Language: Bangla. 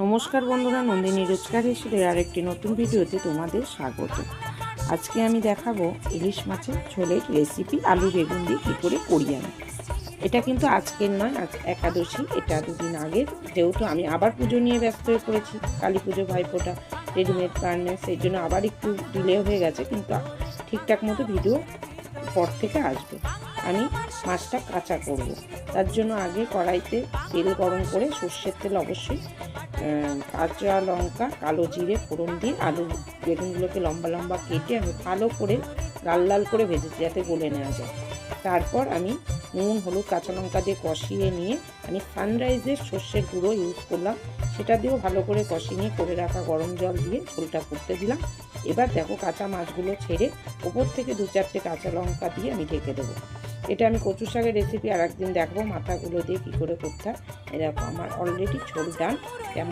নমস্কার বন্ধুরা, নন্দিনী রোজকার হিসেবে আরেকটি নতুন ভিডিওতে তোমাদের স্বাগত। আজকে আমি দেখাবো ইলিশ মাছের ঝোলের রেসিপি আলু বেগুন দিয়ে কী করে করি আমি। এটা কিন্তু আজকের নয়, আজ একাদশী, এটা দুদিন আগের। যেহেতু আমি আবার পুজো নিয়ে ব্যস্ত হয়ে পড়েছি, কালী পুজো, ভাইফোঁটা রেডিমেড কারণে সেই জন্য আবার একটু ডিলে হয়ে গেছে, কিন্তু ঠিকঠাক মতো ভিডিও পর থেকে আসবে। আমি মাছটা কাঁচা করব। তার জন্য আগে কড়াইতে তেল গরম করে সর্ষের তেল অবশ্যই কাঁচা লঙ্কা, কালো জিরে, ফোড়ন দিয়ে আলু, বেগুনগুলোকে লম্বা লম্বা কেটে আমি ভালো করে লাল লাল করে ভেজেছি যাতে গলে নেওয়া যায়। তারপর আমি নুন, হলুদ, কাঁচা লঙ্কা দিয়ে কষিয়ে নিয়ে আমি সানরাইজের সর্ষের গুঁড়ো ইউজ করলাম। সেটা দিয়েও ভালো করে কষিয়ে নিয়ে করে রাখা গরম জল দিয়ে ঝোলটা করতে দিলাম। এবার দেখো কাঁচা মাছগুলো ছেড়ে ওপর থেকে দু চারটে কাঁচা লঙ্কা দিয়ে আমি ঢেকে দেবো। এটা আমি কচু শাকের রেসিপি আর একদিন দেখব মাথাগুলো দিয়ে কী করে করতে হয়। এরকম আমার অলরেডি ছোট ডান কেমন